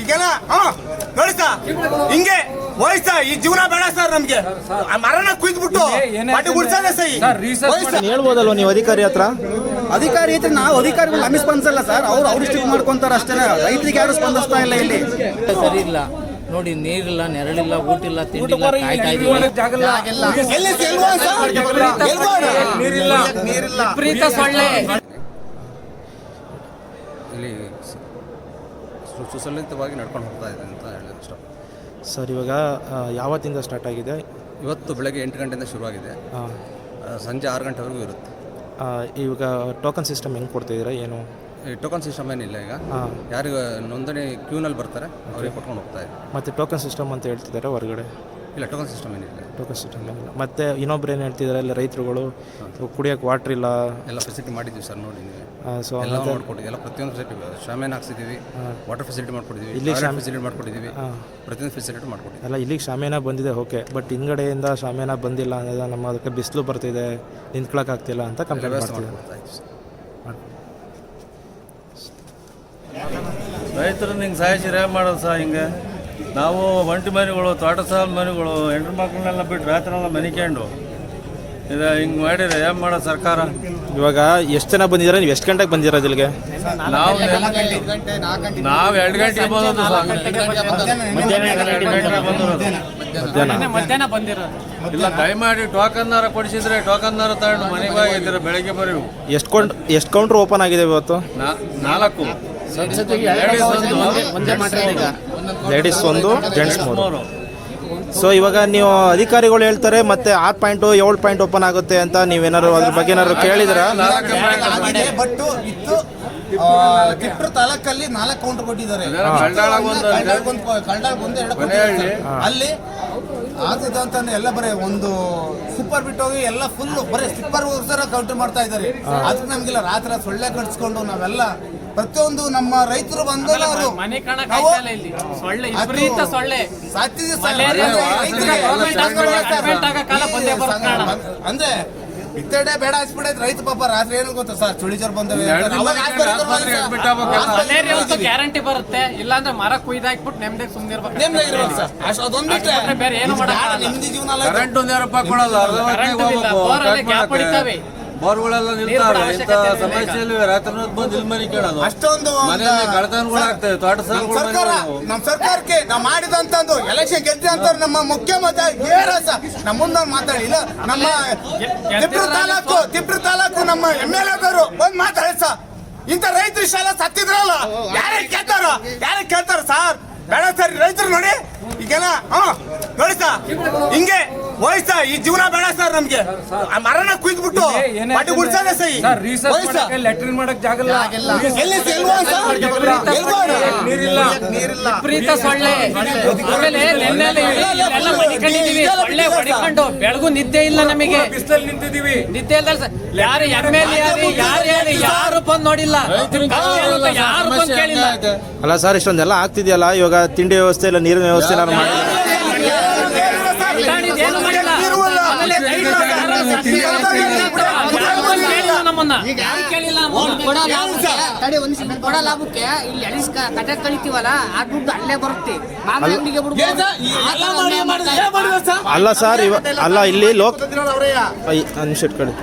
ಈಗೆಲ್ಲ ಹಾ ನೋಡಿ ಸರ್ ಹಿಂಗೆ ವಯಸ್ಸ ಈ ಜೀವನ ಬೇಡ ಸರ್ ನಮ್ಗೆ ಆ ಮರನ ಕುಯ್ದ್ಬಿಟ್ಟು ಬಡ್ಡಿ ಗುಡ್ಸೋದೇ ಸೈ ಹೇಳ್ಬೋದಲ್ವ ನೀವು ಅಧಿಕಾರಿ ಹತ್ರ ಅಧಿಕಾರಿ ಐತೆ ನಾವು ಅಧಿಕಾರಿಗಳು ನಮಗೆ ಸ್ಪಂದಿಸಲ್ಲ ಸರ್ ಅವ್ರು ಅವ್ರು ಇಷ್ಟು ಮಾಡ್ಕೊಂತಾರೆ ಅಷ್ಟೇ ರೈತರಿಗೆ ಯಾರು ಸ್ಪಂದಿಸ್ತಾ ಇಲ್ಲ ಇಲ್ಲಿ ಸರಿ ಇಲ್ಲ ನೋಡಿ ನೀರಿಲ್ಲ ನೆರಳಿಲ್ಲ ಊಟಿಲ್ಲ ತಿಂಡಿಲ್ಲ ಕಾಯ್ತಾ ಇದೀವಿ ಎಲ್ಲಿ ನೀರಿಲ್ಲ ಸರ್? ವಿಪರೀತ ಸೊಳ್ಳೆ ಇಲ್ಲಿ ಸ- ಸು- ಸುಸಂಲಿತವಾಗಿ ನಡ್ಕೊಂಡು ಹೋಗ್ತಾ ಇದೆ ಅಂತ ಹೇಳಿದ್ರು ಇಷ್ಟ ಸರ್ ಇವಾಗ ಯಾವತ್ತಿಂದ ಸ್ಟಾರ್ಟ್ ಆಗಿದೆ? ಇವತ್ತು ಬೆಳಗ್ಗೆ ಎಂಟು ಗಂಟೆಯಿಂದ ಶುರುವಾಗಿದೆ. ಸಂಜೆ ಆರು ಗಂಟೆವರೆಗೂ ಇರುತ್ತೆ. ಇವಾಗ ಟೋಕನ್ ಸಿಸ್ಟಮ್ ಹೆಂಗೆ ಕೊಡ್ತಿದ್ದೀರಾ ಏನು? ಈ ಟೋಕನ್ ಸಿಸ್ಟಮ್ ಏನಿಲ್ಲ ಈಗ. ಯಾರಿಗೂ ಯಾರಿಗೆ ನೋಂದಣಿ ಕ್ಯೂನಲ್ಲಿ ಬರ್ತಾರೆ ಅವರಿಗೆ ಕೊಟ್ಕೊಂಡು ಹೋಗ್ತಾ ಇದೆ ಮತ್ತು ಟೋಕನ್ ಸಿಸ್ಟಮ್ ಅಂತ ಹೇಳ್ತಿದ್ದಾರೆ ಹೊರಗಡೆ? ಇಲ್ಲ ಟೋಕನ್ ಸಿಸ್ಟಮ್ ಏನಿಲ್ಲ. ಟೋಕನ್ ಸಿಸ್ಟಮ್ ಇಲ್ಲ ಮತ್ತು ಇನ್ನೊಬ್ರು ಏನು ಹೇಳ್ತಿದ್ದಾರೆ ಇಲ್ಲ ರೈತರುಗಳು ಕುಡಿಯೋಕೆ ವಾಟ್ರ್ ಇಲ್ಲ. ಎಲ್ಲ ಫೆಸಿಲಿಟಿ ಮಾಡಿದ್ದೀವಿ ಸರ್ ನೋಡಿ ನೀವು. ಸೊ ಎಲ್ಲ ಮಾಡ್ಕೊಟ್ಟಿದ್ದೀವಿ. ಎಲ್ಲ ಪ್ರತಿಯೊಂದು ಫೆಸಿಲಿಟಿ ಶಾಮೇನ್ ಹಾಕ್ಸಿದ್ದೀವಿ ವಾಟರ್ ಫೆಸಿಲಿಟಿ ಮಾಡ್ಕೊಟ್ಟಿದ್ದೀವಿ ಇಲ್ಲಿ ಟಾಯ್ಲೆಟ್ ಫೆಸಿಲಿಟಿ ಮಾಡ್ಕೊಟ್ಟಿದ್ದೀವಿ. ಪ್ರತಿಯೊಂದು ಫೆಸಿಲಿಟಿ ಮಾಡ್ಕೊಟ್ಟಿದ್ದೀವಿ. ಅಲ್ಲ ಇಲ್ಲಿಗೆ ಶಾಮಿಯಾನ ಬಂದಿದೆ ಓಕೆ. ಬಟ್ ಹಿಂಗಡೆಯಿಂದ ಶಾಮಿಯಾನ ಬಂದಿಲ್ಲ ಅನ್ನೋದು ನಮ್ಮ ಅದಕ್ಕೆ ಬಿಸಿಲು ಬರ್ತಿದೆ ನಿಂತ್ಕೊಳಕ್ಕಾಗ್ತಿಲ್ಲ ಅಂತ ಕಂಪ್ಲೇಂಟ್ ಮಾಡ್ತೀವಿ ರೈತರು ನಿಂಗೆ ರೈತರನ್ನ ಹಿಂಗೆ ಸಾಯಿಸಿದ್ರೆ ಮಾಡೋದು ಸಹ ಹಿಂಗೆ? ನಾವು ಒಂಟಿ ಮನೆಗಳು ತೋಟ ಸಾಲ ಮನೆಗಳು ಹೆಂಡ್ರ ಮಕ್ಕಳನ್ನೆಲ್ಲ ಬಿಟ್ಟು ರಾತ್ರಿನೆಲ್ಲ ಮನಿಕೊಂಡು ಇದು ಹಿಂಗೆ ಮಾಡಿದ್ರೆ ಏನು ಮಾಡೋದು ಸರ್ಕಾರ? ಇವಾಗ ಎಷ್ಟು ಜನ ಬಂದಿದ್ದೀರಾ ನೀವು ಎಷ್ಟು ಗಂಟೆಗೆ ಬಂದಿರೋ ಇಲ್ಲಿಗೆ? ನಾವು ನಾವು ಎರಡು ಗಂಟೆಗೆ ಬಂದದ್ದು ಸರ್ ಮಧ್ಯಾಹ್ನ ಇಲ್ಲ ದಯಮಾಡಿ ಟೋಕನ್ನಾರ ಕೊಡಿಸಿದ್ರೆ ಟೋಕನ್ನಾರ ತಗೊಂಡು ಮನೆಗೆ ಹೋಗಿದ್ದೀರ ಬೆಳಗ್ಗೆ ಬರೀ ಎಷ್ಟು ಕೌಂಟ್ ಎಷ್ಟು ಕೌಂಟ್ರ್ ಓಪನ್ ಆಗಿದೆ ಇವತ್ತು? ನಾ- ನಾಲ್ಕು. ಲೇಡೀಸ್ ಒಂದು. ಜೆಂಟ್ಸ್ ಮೂರು. ಸೊ ಇವಾಗ ನೀವು ಅಧಿಕಾರಿಗಳು ಹೇಳ್ತಾರೆ ಮತ್ತೆ ಆರು ಪಾಯಿಂಟು ಏಳು ಪಾಯಿಂಟ್ ಓಪನ್ ಆಗುತ್ತೆ ಅಂತ ನೀವೇನಾದ್ರು ಅದ್ರ ಬಗ್ಗೆ ಏನಾದ್ರು ಕೇಳಿದ್ರ? ಬಟ್ ತಿಪ್ಟೂರು ತಾಲೂಕಲ್ಲಿ ನಾಲ್ಕು ಕೌಂಟರ್ ಕೊಟ್ಟಿದ್ದಾರೆ. ಅಲ್ಲಿ ಆದದ ಅಂತ ಎಲ್ಲ ಬರೀ ಒಂದು ಸೂಪರ್ ಬಿಟ್ಟೋಗಿ ಎಲ್ಲ ಫುಲ್ ಬರೀ ಸ್ಲಿಪ್ಪರ್ ಕೌಂಟರ್ ಮಾಡ್ತಾ ಇದ್ದಾರೆ. ಅದಕ್ಕೆ ನಮ್ಗೆಲ್ಲ ರಾತ್ರಿ ಸೊಳ್ಳೆ ಕಟ್ಸ್ಕೊಂಡು ನಾವೆಲ್ಲ ಪ್ರತಿಯೊಂದು ನಮ್ಮ ರೈತರು ಬಂದವರು ಮನೆ ಕಾಣಕ್ ನಾವು ಆಗ್ತಾ ಇಲ್ಲ ಇಲ್ಲಿ. ಸೊಳ್ಳೆ ವಿಪರೀತ ಸೊಳ್ಳೆ. ಸಾಧ್ಯ ಮಲೇರಿಯಾ ರೈತರಿಗೆ ಗೌರ್ಮೆಂಟ್ ಹಾಸ್ಪಿಟಲ್ ಅಡ್ಮಿಟ್ ಆಗೋ ಕಾಲ ಬಂದೇ ಬರುತ್ತೆ ಕಾರಣ. ಅಂದ್ರೆ ಬಿತ್ತಡೆ ಬೇಡ ಹಚ್ಬಿಡೈತೆ ರೈತ ಪಾಪ. ರಾತ್ರಿ ಏನು ಗೊತ್ತಾ ಸರ್? ಚುಳಿ ಜ್ವರ ಬಂದವೆ ಎರಡು ದಿನ ಅವಾಗ ಆಸ್ಪತ್ರೆಗೆ ಆಸ್ಪತ್ರೆಗೆ ಹೋಗಿ admit ಆಗ್ಬೇಕಲ್ಲ. ಮಲೇರಿಯಾ ಅಂತೂ ಗ್ಯಾರಂಟಿ ಬರುತ್ತೆ. ಇಲ್ಲಾಂದ್ರೆ ಮರ ಕುಯ್ದಾಕ್ಬಿಟ್ಟು ನೆಮ್ಮದಿ ಸುಮ್ಮನಿರ್ಬೇಕು ಸರ್. ಅಷ್ಟು ಅದೊಂದು ಬಿಟ್ರೆ ಬಿಟ್ರೆ ಬೇರೆ ಏನು ಮಾಡಕ್ಕಾಗಲ್ಲ. ಜೀವನ ಅಲ್ಲ. ಇದು. ಕರೆಂಟ್ ಒಂದ್ ಯಾರಪ್ಪ ಕೊಡಲ್ಲ. ಅರ್ಧ ಕರೆಂಟ್ ಹೊತ್ತಿಗೆ ಇಲ್ಲ, ಹೋಗ್ಬೇಕು, ಬೋರಲ್ಲಿ ಕಟ್ ಗ್ಯಾಪ್ ಮಾಡಕ್ಕೆ. ಹೊಡಿತಾವೆ. ಬೋರ್ಗಳೆಲ್ಲ ನಿಲ್ತಾವೆ ಇಂಥ. ಸಮಸ್ಯೆಯಲ್ಲಿ ರಾತ್ರಿ ಬಂದು ಇಲ್ಲಿ ಮನೆ ಕೇಳೋದು? ಅಷ್ಟೊಂದು ಮನೆಯಲ್ಲಿ ಕಳ್ತನಗಳು ಆಗ್ತವೆ ತೋಟ ನಮ್ಮ ಸಾಲಗಳು ಸರ್ಕಾರ ನಮ್ಮ ಸರ್ಕಾರಕ್ಕೆ ನಾವು ಮಾಡಿದಂತಂದು ಎಲೆಕ್ಷನ್ ಗೆದ್ದಂತ ನಮ್ಮ ಮುಖ್ಯಮಂತ್ರಿ ಏರಸ ನಮ್ಮ ಮುಂದೆ ಮಾತಾಡಿಲ್ಲ ನಮ್ಮ ತಿಪ್ರು ತಾಲೂಕು ತಿಪ್ರು ತಾಲೂಕು ನಮ್ಮ ಎಂ ಎಲ್ ಎದವರು ಬಂದು ಮಾತಾಡಿ ಸರ್ ಇಂಥ ರೈತರು ಇಷ್ಟೆಲ್ಲ ಸತ್ತಿದ್ರಲ್ಲ ಯಾರೇ ಕೇಳ್ತಾರ ಯಾರೇ ಕೇಳ್ತಾರ ಸರ್ ಬೇಡ ಸರ್ ರೈತರು ನೋಡಿ. ಈಗೆಲ್ಲ ಹಾ ನೋಡಿ ಸರ್ ಹಿಂಗೆ ವಯಸ್ಸ ಈ ಜೀವನ ಬೇಡ ಸರ್ ನಮ್ಗೆ. ಮರಣ ಮರನ ಕುಯ್ದ್ಬಿಟ್ಟು ಬಡ್ಡಿ ಗುಡ್ಸೋದೇ ಸೈ ಲೆಟ್ರಿನ್ ಮಾಡಕ್ ಜಾಗ ನೀರಿಲ್ಲ. ನೀರಿಲ್ಲ. ಪ್ರೀತ ಸೊಳ್ಳೆ. ಆಮೇಲೆ ಸೊಳ್ಳೆ ಹೊಡಿಕೊಂಡು ಬೆಳಗು ನಿದ್ದೆ ಇಲ್ಲ ನಮಗೆ. ಬಿಸಿಲಲ್ಲಿ ನಿಂತಿದೀವಿ ನಿದ್ದೆ ಇಲ್ಲ ಸರ್. ಯಾರು ಎಂ ಎಲ್ ಯಾರು ಯಾರು ಯಾರು ಯಾರು ಬಂದು ನೋಡಿಲ್ಲ. ಯಾರು ಬಂದು ಕೇಳಿಲ್ಲ. ಅಲ್ಲ ಸರ್ ಇಷ್ಟೊಂದೆಲ್ಲ ಆಗ್ತಿದೆಯಲ್ಲ? ಇವಾಗ ತಿಂಡಿ ವ್ಯವಸ್ಥೆ ಇಲ್ಲ ನೀರಿನ ವ್ಯವಸ್ಥೆ ಏನಾದ್ರು ಮಾಡಿ ಇದಾಣಿದ್ ಏನು ಮಾಡಿಲ್ಲ. ಆಮೇಲೆ ಯಾರು ಬಂದು ಕೇಳಿಲ್ಲ ನಮ್ಮನ್ನ ಯಾರು ಕೇಳಿಲ್ಲ ನಮ್ಮನ್ನ. ಕೊಡ ಲಾಭಕ್ಕೆ ಕೊಡ ಇಲ್ಲಿ. ಎಳಿಸ್ ಕಟ್ಟೆ ಕಳಿತೀವಲ್ಲ ಆ ದುಡ್ಡು ಅಲ್ಲೇ ಬರುತ್ತೆ. ಮಾಮೂಲಿ ಅಂಗಡಿಗೆ ಬಿಡ್ಬೋದು. ಅಲ್ಲ ಸರ್? ಇವ ಅಲ್ಲ ಇಲ್ಲಿ ಲೋಕ ನಿಮಿಷ ಇಟ್ಕೊಳ್ಳಿ.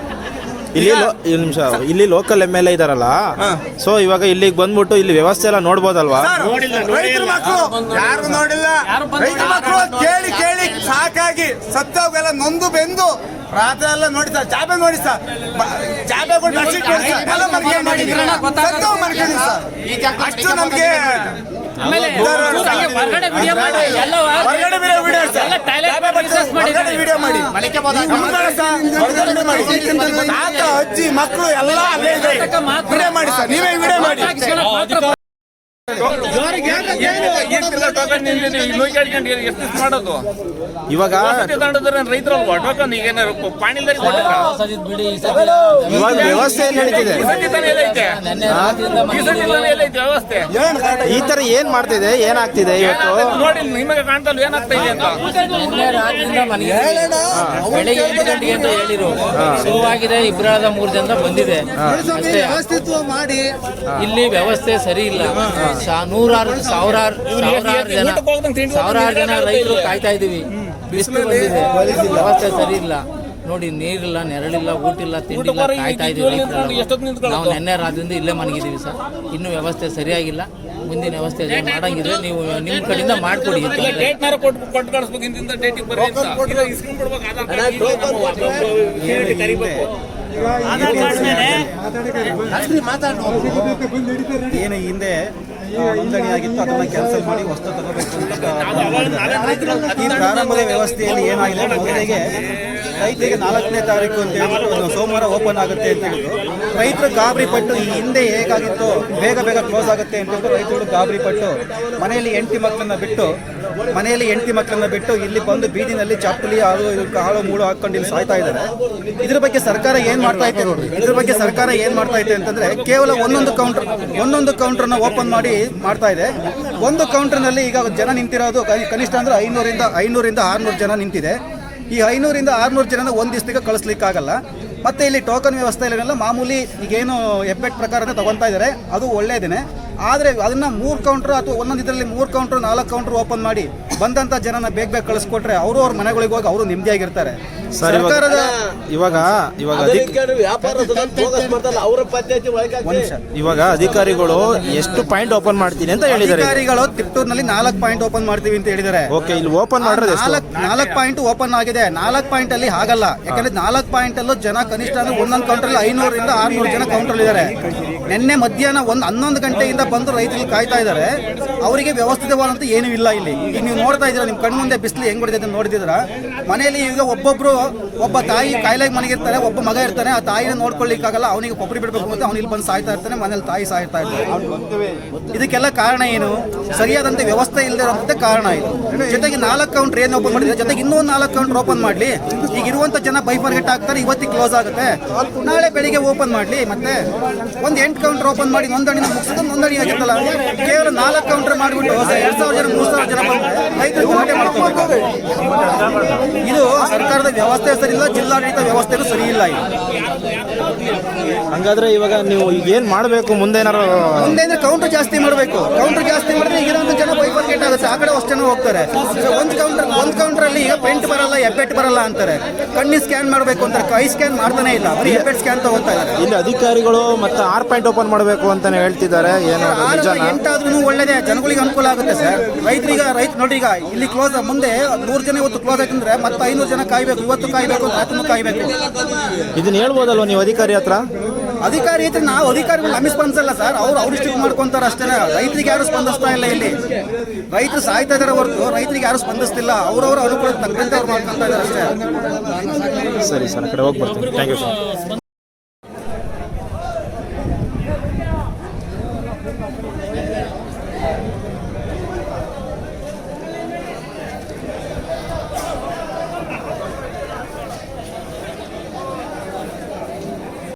ಇಲ್ಲಿ ಲೋ- ನಿಮಿಷ ಇಲ್ಲಿ ಲೋಕಲ್ ಎಂ ಎಲ್ ಎ ಇದಾರಲ್ಲ ಸೊ ಇವಾಗ ಇಲ್ಲಿಗೆ ಬಂದ್ಬಿಟ್ಟು ಇಲ್ಲಿ ವ್ಯವಸ್ಥೆ ಎಲ್ಲ ನೋಡ್ಬೋದಲ್ವಾ? ರೈತರ ಮಕ್ಕಳು ಯಾರು ನೋಡಿಲ್ಲ. ರೈತರ ಮಕ್ಕಳು ಕೇಳಿ ಕೇಳಿ ಸಾಕಾಗಿ ಸತ್ತೋಗೆಲ್ಲ ನೊಂದು ಬೆಂದು ರಾತ್ರಿ ಎಲ್ಲ ನೋಡಿ ಸರ್ ಜಾಬೆ ನೋಡಿ ಸರ್. ಚಾಬೆ ಜಾಬೆಗಳು ನೋಡಿ ಸರ್. ಎಲ್ಲ ಮರ್ಕೊಂಡಿದ್ದೀವಿ ಸರ್. ಅಷ್ಟು ನಮ್ಗೆ ಆಮೇಲೆ ಹಂಗೆ ಹೊರಗಡೆ ವಿಡಿಯೋ ಮಾಡಿ ಎಲ್ಲ ಹೊರಗಡೆ ವಿಡಿಯೋ ಮಾಡಿ. ಹೊರಗಡೆ ಮಾಡಿದ್ದಾರೆ ವಿಡಿಯೋ ಮಾಡಿ ನಮ್ಗಳ ಸರ್. ಹೊರಗಡೆ ಮಾಡಿ. ತಾತ ಅಜ್ಜಿ ಮಕ್ಕಳು ಎಲ್ಲ ಅಲ್ಲೇ ಇದೆ. ವಿಡಿಯೋ ಮಾಡಿ ಸರ್. ನೀವೇ ವಿಡಿಯೋ ಮಾಡಿ. ಮಾತ್ರ ಮಾಡೋದು ಇವಾಗ ರೈತರಲ್ವಾ ಟೋಕನ್ ಈಗ ಪಾಣಿಲ್ದಾರಿ ಬಿಡಿ ಇವಾಗ ವ್ಯವಸ್ಥೆ ಏನ್ ನಡೀತಿದೆ? ವ್ಯವಸ್ಥೆ ಈ ತರ ಏನ್ ಮಾಡ್ತಿದೆ? ಏನಾಗ್ತಿದೆ ಇವತ್ತು? ನೋಡಿ ನಿಮಗೆ ಕಾಣ್ತಲ್ಲ ಏನಾಗ್ತಿದೆ ಅಂತ ಬೆಳಿಗ್ಗೆ ಎಂಟು ಗಂಟೆಗೆ ಅಂತ ಹೇಳಿರು ಶುರುವಾಗಿದೆ ಇಬ್ಬರಾದ ಮೂರು ಜನ ಬಂದಿದೆ. ಅಷ್ಟೇ. ಇಲ್ಲಿ ವ್ಯವಸ್ಥೆ ಸರಿ ಇಲ್ಲ. ನೂರಾರು ಸಾವಿರಾರು ಸಾವಿರಾರು ಜನ ಸಾವಿರಾರು ಜನ ರೈತರು ಕಾಯ್ತಾ ಇದೀವಿ ಬಿಸಿಲು ಬಂದಿದೆ. ವ್ಯವಸ್ಥೆ ಸರಿ ಇಲ್ಲ. ನೋಡಿ ನೀರಿಲ್ಲ ನೆರಳಿಲ್ಲ ಊಟಿಲ್ಲ ತಿಂಡಿಲ್ಲ ಕಾಯ್ತಾ ಇದೀವಿ. ನಾವು ನೆನ್ನೆ ರಾತ್ರಿಯಿಂದ ಇಲ್ಲೇ ಮನಗಿದ್ದೀವಿ ಸರ್. ಇನ್ನೂ ವ್ಯವಸ್ಥೆ ಸರಿಯಾಗಿಲ್ಲ. ಮುಂದಿನ ವ್ಯವಸ್ಥೆ ಏನ್ ಮಾಡಂಗಿದ್ರೆ ನೀವು ನಿಮ್ಮ ಕಡೆಯಿಂದ ಮಾಡ್ಕೊಡಿ ಏನು ಹಿಂದೆ ಅದನ್ನ ಕ್ಯಾನ್ಸಲ್ ಮಾಡಿ ಹೊಸ ತಗೋಬೇಕು ಅಂತ ಈ ಪ್ರಾರಂಭದ ವ್ಯವಸ್ಥೆಯಲ್ಲಿ ಏನಾಗಿದೆ? ಮೊದಲಿಗೆ ರೈತರಿಗೆ ನಾಲ್ಕನೇ ತಾರೀಕು ಅಂತ ಒಂದು ಸೋಮವಾರ ಓಪನ್ ಆಗುತ್ತೆ ಅಂತ ಹೇಳಿದ್ರು. ರೈತರು ಗಾಬರಿ ಪಟ್ಟು ಈ ಹಿಂದೆ ಹೇಗಾಗಿತ್ತು, ಬೇಗ ಬೇಗ ಕ್ಲೋಸ್ ಆಗುತ್ತೆ ಅಂತ ಹೇಳಿದ್ರು. ರೈತರು ಗಾಬರಿ ಪಟ್ಟು ಮನೆಯಲ್ಲಿ ಎಂಟಿ ಮಕ್ಕಳನ್ನ ಬಿಟ್ಟು, ಮನೆಯಲ್ಲಿ ಎಂಟಿ ಮಕ್ಕಳನ್ನ ಬಿಟ್ಟು ಇಲ್ಲಿ ಬಂದು ಬೀದಿನಲ್ಲಿ ಚಪ್ಪಲಿ ಹಾಳು ಕಾಳು, ಮೂಳು ಹಾಕೊಂಡು ಇಲ್ಲಿ ಸಾಯ್ತಾ ಇದ್ದಾರೆ. ಇದ್ರ ಬಗ್ಗೆ ಸರ್ಕಾರ ಏನ್ ಮಾಡ್ತಾ ಐತೆ ನೋಡ್ರಿ. ಇದ್ರ ಬಗ್ಗೆ ಸರ್ಕಾರ ಏನ್ ಮಾಡ್ತಾ ಐತೆ ಅಂತಂದ್ರೆ ಕೇವಲ ಒಂದೊಂದು ಕೌಂಟರ್ ಒಂದೊಂದು ಕೌಂಟರ್ನ ಓಪನ್ ಮಾಡಿ ಮಾಡ್ತಾ ಇದೆ. ಒಂದು ಕೌಂಟರ್ನಲ್ಲಿ ಈಗ ಜನ ನಿಂತಿರೋದು, ಕನಿಷ್ಠ ಅಂದ್ರೆ ಐನೂರಿಂದ ಐನೂರಿಂದ ಆರ್ನೂರು ಜನ ನಿಂತಿದೆ. ಈ ಐನೂರಿಂದ ಆರುನೂರು ಜನನ ಒಂದು ದಿವಸಕ್ಕೆ ಕಳಿಸ್ಲಿಕ್ಕಾಗಲ್ಲ. ಮತ್ತೆ ಇಲ್ಲಿ ಟೋಕನ್ ವ್ಯವಸ್ಥೆ ಇಲ್ಲ ಮಾಮೂಲಿ ಈಗೇನು ಎಫೆಕ್ಟ್ ಪ್ರಕಾರನೇ ತೊಗೊತಾ ಇದ್ದಾರೆ ಅದು ಒಳ್ಳೆಯದೇ ಆದರೆ ಅದನ್ನು ಮೂರು ಕೌಂಟ್ರ್ ಅಥವಾ ಒಂದೊಂದು ಇದರಲ್ಲಿ ಮೂರು ಕೌಂಟ್ರ್ ನಾಲ್ಕು ಕೌಂಟ್ರ್ ಓಪನ್ ಮಾಡಿ ಬಂದಂತ ಜನನ ಬೇಗ ಬೇಗ ಕಳಿಸ್ಕೊಟ್ರೆ ಅವರು ಅವ್ರ ಮನೆಗಳಿಗೆ ಹೋಗಿ ಅವರು ನೆಮ್ಮದಿಯಾಗಿರ್ತಾರೆ. ಸರ್ ಇವಾಗ ಸರ್ಕಾರದ ಇವಾಗ ಇವಾಗ ಅಧಿಕ ಒಂದ್ ನಿಮಿಷ. ಇವಾಗ ಅಧಿಕಾರಿಗಳು ಎಷ್ಟು ಪಾಯಿಂಟ್ ಓಪನ್ ಮಾಡ್ತೀನಿ ಅಂತ ಹೇಳಿದ್ದಾರೆ. ಅಧಿಕಾರಿಗಳು ತಿಪ್ಟೂರ್ನಲ್ಲಿ ನಾಲ್ಕು ಪಾಯಿಂಟ್ ಓಪನ್ ಮಾಡ್ತೀವಿ ಅಂತ ಹೇಳಿದ್ದಾರೆ. ಓಕೆ ಇಲ್ಲಿ ಓಪನ್ ಮಾಡಿರೋದು ಎಷ್ಟು? ನಾಲ್ಕು ನಾಲ್ಕು ಪಾಯಿಂಟ್ ಓಪನ್ ಆಗಿದೆ. ನಾಲ್ಕು ಪಾಯಿಂಟ್ ಅಲ್ಲಿ ಆಗಲ್ಲ ಯಾಕಂದ್ರೆ ನಾಲ್ಕು ಪಾಯಿಂಟ್ ಅಲ್ಲೂ ಜನ ಕನಿಷ್ಠ ಅಂದ್ರೆ ಒಂದೊಂದು ಕೌಂಟರ್ ಐನೂರರಿಂದ ಆರ್ನೂರು ಜನ ಕೌಂಟರ್ ಇದ್ದಾರೆ. ನಿನ್ನೆ ಮಧ್ಯಾಹ್ನ ಒಂದು ಹನ್ನೊಂದು ಗಂಟೆಯಿಂದ ಬಂದು ರೈತರು ಕಾಯ್ತಾ ಇದ್ದಾರೆ. ಅವರಿಗೆ ವ್ಯವಸ್ಥಿತವಾದಂತ ಏನೂ ಇಲ್ಲ ಇಲ್ಲಿ. ಈಗ ನೀವು ನೋಡ್ತಾ ಇದ್ದೀರಾ? ನಿಮ್ಮ ಕಣ್ಣು ಮುಂದೆ ಬಿಸಿಲು ಹೆಂಗ್ ಹೊಡಿತೈತೆ ನೋಡಿದಿರ ಮನೆಯಲ್ಲಿ ಈಗ ಒಬ್ಬೊಬ್ರು ಒಬ್ಬ ತಾಯಿ ಕಾಯಿಲೆಗೆ ಮನೆಗಿರ್ತಾರೆ ಒಬ್ಬ ಮಗ ಇರ್ತಾನೆ, ಆ ತಾಯಿನ ನೋಡ್ಕೊಳ್ಳಿಕ್ಕಾಗಲ್ಲ, ಅವನಿಗೆ ಕೊಬ್ಬರಿ ಬಿಡಬೇಕು ಅಂತ ಅವ್ನು ಇಲ್ಲಿ ಬಂದು ಸಾಯ್ತಾ ಇರ್ತಾನೆ, ಮನೇಲಿ ತಾಯಿ ಸಾಯ್ತಾ ಇರ್ತಾರೆ ಇದಕ್ಕೆಲ್ಲ ಕಾರಣ ಏನು? ಸರಿಯಾದಂತೆ ವ್ಯವಸ್ಥೆ ಇಲ್ಲದೆ ಕಾರಣ ಇದು. ಜೊತೆಗೆ ನಾಲ್ಕು ಕೌಂಟರ್ ಏನು ಓಪನ್ ಮಾಡಿದ್ರೆ, ಜೊತೆಗೆ ಇನ್ನೊಂದು ನಾಲ್ಕು ಕೌಂಟರ್ ಓಪನ್ ಮಾಡಲಿ. ಈಗ ಇರುವಂತ ಜನ ಬೈಫರ್ಗೆಟ್ ಆಗ್ತಾರೆ ಇವತ್ತಿಗೆ ಕ್ಲೋಸ್ ಆಗುತ್ತೆ. ನಾಳೆ ಬೆಳಿಗ್ಗೆ ಓಪನ್ ಮಾಡಲಿ, ಮತ್ತೆ ಒಂದು ಎಂಟು ಕೌಂಟರ್ ಓಪನ್ ಮಾಡಿ ನೋಂದಣಿ ಮುಗಿಸಿದ್ರೆ ನೋಂದಣಿ ಆಗುತ್ತಲ್ಲ ಕೇವಲ ನಾಲ್ಕು ಕೌಂಟರ್ ಮಾಡಿಬಿಟ್ಟು ಎರಡು ಸಾವಿರ ಜನ, ಮೂರು ಸಾವಿರ ಜನ ರೈತರು ಇದು ಸರ್ಕಾರದ ವ್ಯವಸ್ಥೆ ಸರಿ ಇಲ್ಲ ಜಿಲ್ಲಾಡಳಿತ ವ್ಯವಸ್ಥೆನೂ ಸರಿ ಇಲ್ಲ ಹಂಗಾದ್ರೆ ಇವಾಗ ನೀವು ಈಗ ಏನ್ ಮಾಡಬೇಕು? ಮುಂದೆ ಏನಾರು ಮುಂದೆ ಅಂದ್ರೆ ಕೌಂಟರ್ ಜಾಸ್ತಿ ಮಾಡಬೇಕು. ಕೌಂಟರ್ ಜಾಸ್ತಿ ಮಾಡಿದ್ರೆ ಈಗ ಇರೋಂಥ ಜನ ಬೈಪರ್ ಗೇಟ್ ಆಗುತ್ತೆ. ಆ ಕಡೆ ಅಷ್ಟು ಜನ ಹೋಗ್ತಾರೆ ಒಂದು ಕೌಂಟರ್ ಒಂದು ಕೌಂಟರ್ ಅಲ್ಲಿ ಈಗ ಪೆಂಟ್ ಬರಲ್ಲ ಎಪ್ಪೆಟ್ ಬರಲ್ಲ ಅಂತಾರೆ. ಕಣ್ಣಿ ಸ್ಕ್ಯಾನ್ ಮಾಡಬೇಕು ಅಂತಾರೆ. ಕೈ ಸ್ಕ್ಯಾನ್ ಮಾಡ್ತಾನೆ ಇಲ್ಲ. ಬರೀ ಎಫೆಟ್ ಸ್ಕ್ಯಾನ್ ತಗೋತಾ ಇದ್ದಾರೆ. ಇಲ್ಲಿ ಅಧಿಕಾರಿಗಳು ಮತ್ತೆ ಆರ್ ಪಾಯಿಂಟ್ ಓಪನ್ ಮಾಡಬೇಕು ಅಂತಾನೆ ಹೇಳ್ತಿದ್ದಾರೆ. ಏನು ಎಂಟಾದ್ರೂ ಒಳ್ಳೇದೇ. ಜನಗಳಿಗೆ ಅನುಕೂಲ ಆಗುತ್ತೆ ಸರ್. ರೈತರಿಗೆ ರೈತ ನೋಡಿ ಈಗ ಇಲ್ಲಿ ಕ್ಲೋಸ್ ಮುಂದೆ ನೂರು ಜನ ಇವತ್ತು ಕ್ಲೋಸ್ ಆಯ್ತಂದ್ರೆ ಮತ್ತೆ ಐನೂರು ಜನ ಕಾಯ್ಬೇಕು. ಇವತ್ತು ಕಾಯ್ಬೇಕು ರಾತ್ರಿನೂ ಕಾಯ್ಬೇಕು. ಇದನ್ನ ಹೇಳ್ಬೋದಲ್ವ ನೀವು ಅಧಿಕಾರಿ ಹತ್ರ? ಅಧಿಕಾರಿ ಇದ್ರೆ ನಾವು ಅಧಿಕಾರಿಗಳು ನಮಗೆ ಸ್ಪಂದಿಸಲ್ಲ ಸರ್ ಅವ್ರು ಅವ್ರು ಇಷ್ಟು ಮಾಡ್ಕೊಂತಾರೆ ಅಷ್ಟೇ. ರೈತರಿಗೆ ಯಾರು ಸ್ಪಂದಿಸ್ತಾ ಇಲ್ಲ ಇಲ್ಲಿ. ರೈತರು ಸಾಯ್ತಾ ಇದಾರೆ ಹೊರತು ರೈತರಿಗೆ ಯಾರು ಸ್ಪಂದಿಸ್ತಿಲ್ಲ. ಅವ್ರವ್ರ ಅನುಕೂಲ ತಕ್ಕಂತೆ ಅವ್ರು ಮಾಡ್ಕೊಂತ ಇದ್ದಾರೆ ಅಷ್ಟೇ. ಸರಿ ಸರ್ ಆ ಕಡೆ ಹೋಗಿ ಬರ್ತೀನಿ. Thank you sir